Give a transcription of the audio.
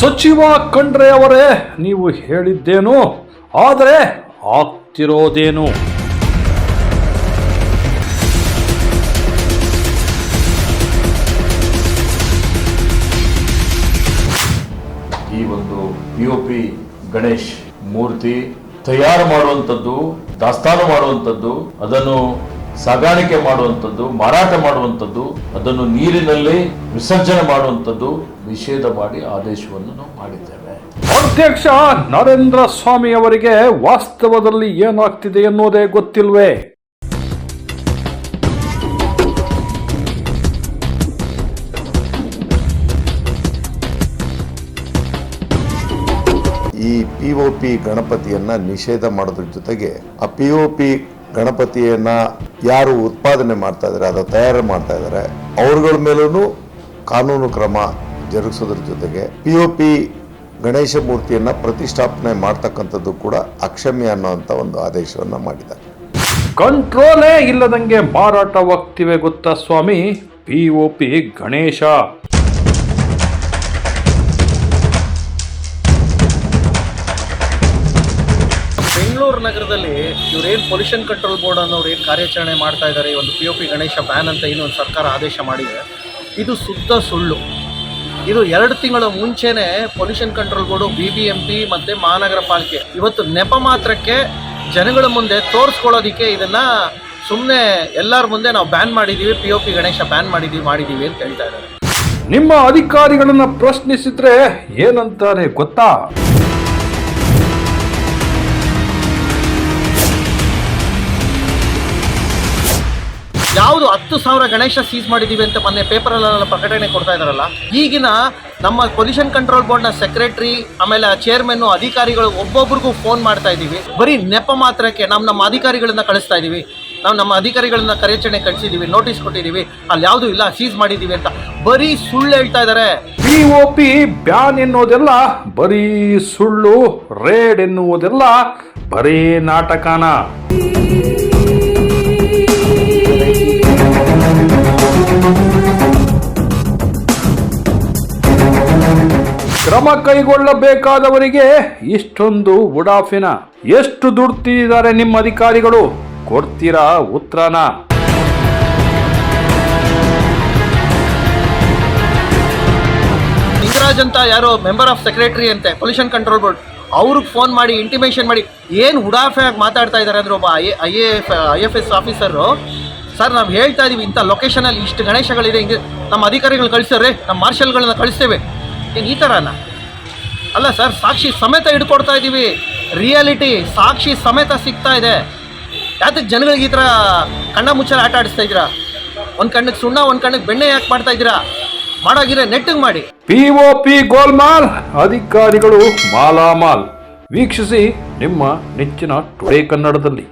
ಸಚಿವ ಖಂಡ್ರೆ ಅವರೇ, ನೀವು ಹೇಳಿದ್ದೇನು, ಆದರೆ ಆಗ್ತಿರೋದೇನು? ಈ ಒಂದು ಪಿ ಒ ಪಿ ಗಣೇಶ್ ಮೂರ್ತಿ ತಯಾರು ಮಾಡುವಂಥದ್ದು, ದಾಸ್ತಾನು ಮಾಡುವಂಥದ್ದು, ಅದನ್ನು ಸಾಗಾಣಿಕೆ ಮಾಡುವಂಥದ್ದು, ಮಾರಾಟ ಮಾಡುವಂಥದ್ದು ಅದನ್ನು ನೀರಿನಲ್ಲಿ ವಿಸರ್ಜನೆ ಮಾಡುವಂಥದ್ದು ನಿಷೇಧ ಮಾಡಿ ಆದೇಶವನ್ನು ನಾವು ಮಾಡಿದ್ದೇವೆ. ಅಧ್ಯಕ್ಷ ನರೇಂದ್ರ ಸ್ವಾಮಿ ಅವರಿಗೆ ವಾಸ್ತವದಲ್ಲಿ ಏನಾಗ್ತಿದೆ ಎನ್ನುವುದೇ ಗೊತ್ತಿಲ್ವೇ? ಈ ಪಿ ಒ ಪಿ ಗಣಪತಿಯನ್ನ ನಿಷೇಧ ಮಾಡೋದ್ರ ಜೊತೆಗೆ ಆ ಪಿ ಒ ಪಿ ಗಣಪತಿಯನ್ನ ಯಾರು ಉತ್ಪಾದನೆ ಮಾಡ್ತಾ ಇದ್ದಾರೆ ಅದು ತಯಾರು ಮಾಡ್ತಾ ಇದ್ದಾರೆ ಅವ್ರಗಳ ಮೇಲೂ ಕಾನೂನು ಕ್ರಮ ಜರುಗಿಸೋದ್ರ ಜೊತೆಗೆ ಪಿ ಒ ಪಿ ಗಣೇಶ ಮೂರ್ತಿಯನ್ನು ಪ್ರತಿಷ್ಠಾಪನೆ ಮಾಡ್ತಕ್ಕಂಥದ್ದು ಕೂಡ ಅಕ್ಷಮ್ಯ ಅನ್ನೋಂಥ ಒಂದು ಆದೇಶವನ್ನು ಮಾಡಿದ್ದಾರೆ. ಕಂಟ್ರೋಲೇ ಇಲ್ಲದಂಗೆ ಮಾರಾಟವಾಗ್ತಿವೆ ಗೊತ್ತಾ ಸ್ವಾಮಿ? P O P Ganesha. Bengaluru ನಗರದಲ್ಲಿ ಇವ್ರೇನು ಪೊಲ್ಯೂಷನ್ ಕಂಟ್ರೋಲ್ ಬೋರ್ಡ್ ಅನ್ನೋರು ಏನು ಕಾರ್ಯಾಚರಣೆ ಮಾಡ್ತಾ ಇದ್ದಾರೆ ಈ ಒಂದು P O P Ganesha ban ಅಂತ ಏನು ಒಂದು ಸರ್ಕಾರ ಆದೇಶ ಮಾಡಿದೆ, ಇದು ಶುದ್ಧ ಸುಳ್ಳು. ಇದು ಎರಡು ತಿಂಗಳ ಮುಂಚೆನೆ pollution control board B B M P ಮತ್ತು ಮಹಾನಗರ ಪಾಲಿಕೆ ಇವತ್ತು ನೆಪ ಮಾತ್ರಕ್ಕೆ ಜನಗಳ ಮುಂದೆ ತೋರಿಸ್ಕೊಳ್ಳೋದಕ್ಕೆ ಇದನ್ನು ಸುಮ್ಮನೆ ಎಲ್ಲರ ಮುಂದೆ ನಾವು ಬ್ಯಾನ್ ಮಾಡಿದ್ದೀವಿ P O P Ganesha ban ಮಾಡಿದ್ದೀವಿ ಮಾಡಿದ್ದೀವಿ ಅಂತ ಹೇಳ್ತಾ ಇದ್ದಾರೆ. ನಿಮ್ಮ ಅಧಿಕಾರಿಗಳನ್ನು ಪ್ರಶ್ನಿಸಿದ್ರೆ ಏನಂತಾರೆ ಗೊತ್ತಾ? ಯಾವುದು ಹತ್ತು ಸಾವಿರ ಗಣೇಶ ಸೀಸ್ ಮಾಡಿದ್ದೀವಿ ಅಂತ ಮೊನ್ನೆ ಪೇಪರಲ್ಲೆಲ್ಲ ಪ್ರಕಟಣೆ ಕೊಡ್ತಾ ಇದ್ದಾರಲ್ಲ ಈಗಿನ ನಮ್ಮ ಪೊಲ್ಯೂಷನ್ ಕಂಟ್ರೋಲ್ ಬೋರ್ಡ್ನ ಸೆಕ್ರೆಟರಿ ಆಮೇಲೆ ಚೇರ್ಮನ್ ಅಧಿಕಾರಿಗಳು ಒಬ್ಬೊಬ್ರಿಗೂ ಫೋನ್ ಮಾಡ್ತಾ ಇದ್ದೀವಿ. ಬರೀ ನೆಪ ಮಾತ್ರಕ್ಕೆ ನಮ್ಮ ನಮ್ಮ ಅಧಿಕಾರಿಗಳನ್ನ ಕಳಿಸ್ತಾ ಇದ್ದೀವಿ. ನಾವು ನಮ್ಮ ಅಧಿಕಾರಿಗಳನ್ನ ಕಾರ್ಯಾಚರಣೆ ಕಳಿಸಿದ್ದೀವಿ ನೋಟಿಸ್ ಕೊಟ್ಟಿದ್ದೀವಿ ಅಲ್ಲಿ ಯಾವುದು ಇಲ್ಲ ಸೀಸ್ ಮಾಡಿದ್ದೀವಿ ಅಂತ. ಬರೀ ಸುಳ್ಳು ಹೇಳ್ತಾ ಇದ್ದಾರೆ ಪಿ ಒ ಪಿ ಬ್ಯಾನ್ ಎನ್ನುವುದೆಲ್ಲ ಬರೀ ಸುಳ್ಳು, ರೇಡ್ ಎನ್ನುವುದೆಲ್ಲ ಬರೀ ನಾಟಕನ? ಕ್ರಮ ಕೈಗೊಳ್ಳಬೇಕಾದವರಿಗೆ ಇಷ್ಟೊಂದು ಉಡಾಫಿನ. ಎಷ್ಟು ದುಡ್ತಿದ್ದಾರೆ ನಿಮ್ಮ ಅಧಿಕಾರಿಗಳು? ಕೊಡ್ತೀರಾ ಉತ್ತರನ? ಲಿಂಗರಾಜ್ ಅಂತ ಯಾರೋ ಮೆಂಬರ್ ಆಫ್ ಸೆಕ್ರೆಟರಿ ಅಂತೆ, ಪೊಲ್ಯೂಷನ್ ಕಂಟ್ರೋಲ್ ಬೋರ್ಡ್. ಅವ್ರಿಗೆ ಫೋನ್ ಮಾಡಿ, ಇಂಟಿಮೇಷನ್ ಮಾಡಿ. ಏನು ಉಡಾಫೆ ಆಗಿ ಮಾತಾಡ್ತಾ ಇದ್ದಾರೆ ಅಂದ್ರೆ ಒಬ್ಬ I I A F, I F S officer. Sir, ನಾವು ಹೇಳ್ತಾ ಇದೀವಿ, ಇಂಥ ಲೊಕೇಶನಲ್ಲಿ ಇಷ್ಟು ಗಣೇಶಗಳಿದೆ, ಹಿಂಗೆ ನಮ್ಮ ಅಧಿಕಾರಿಗಳು ಕಳಿಸ್ತಾರೆ ನಮ್ಮ ಮಾರ್ಷಲ್ಗಳನ್ನ ಕಳಿಸ್ತೇವೆ. ಏನು ಈ ಥರನ ಅಲ್ಲ. ಸರ್, ಸಾಕ್ಷಿ ಸಮೇತ ಹಿಡ್ಕೊಡ್ತಾ ಇದ್ದೀವಿ. ರಿಯಾಲಿಟಿ ಸಾಕ್ಷಿ ಸಮೇತ ಸಿಗ್ತಾ ಇದೆ. ಯಾತಕ್ಕೆ ಜನಗಳಿಗೆ ಈ ಥರ ಕಣ್ಣ ಮುಚ್ಚಲ ಆಟ ಆಡಿಸ್ತಾ ಇದ್ದೀರಾ? ಒಂದು ಕಣ್ಣಿಗೆ ಸುಣ್ಣ, ಒಂದು ಕಣ್ಣಿಗೆ ಬೆಣ್ಣೆ ಯಾಕೆ ಮಾಡ್ತಾ ಇದ್ದೀರಾ? ಮಾಡಾಗಿದ್ರೆ ನೆಟ್ಟಿಗೆ ಮಾಡಿ. ಪಿ ಒ ಪಿ ಗೋಲ್ಮಾಲ್ ಅಧಿಕಾರಿಗಳು ಮಾಲಾಮಾಲ್. ವೀಕ್ಷಿಸಿ ನಿಮ್ಮ ನೆಚ್ಚಿನ ಟುಡೇ ಕನ್ನಡದಲ್ಲಿ.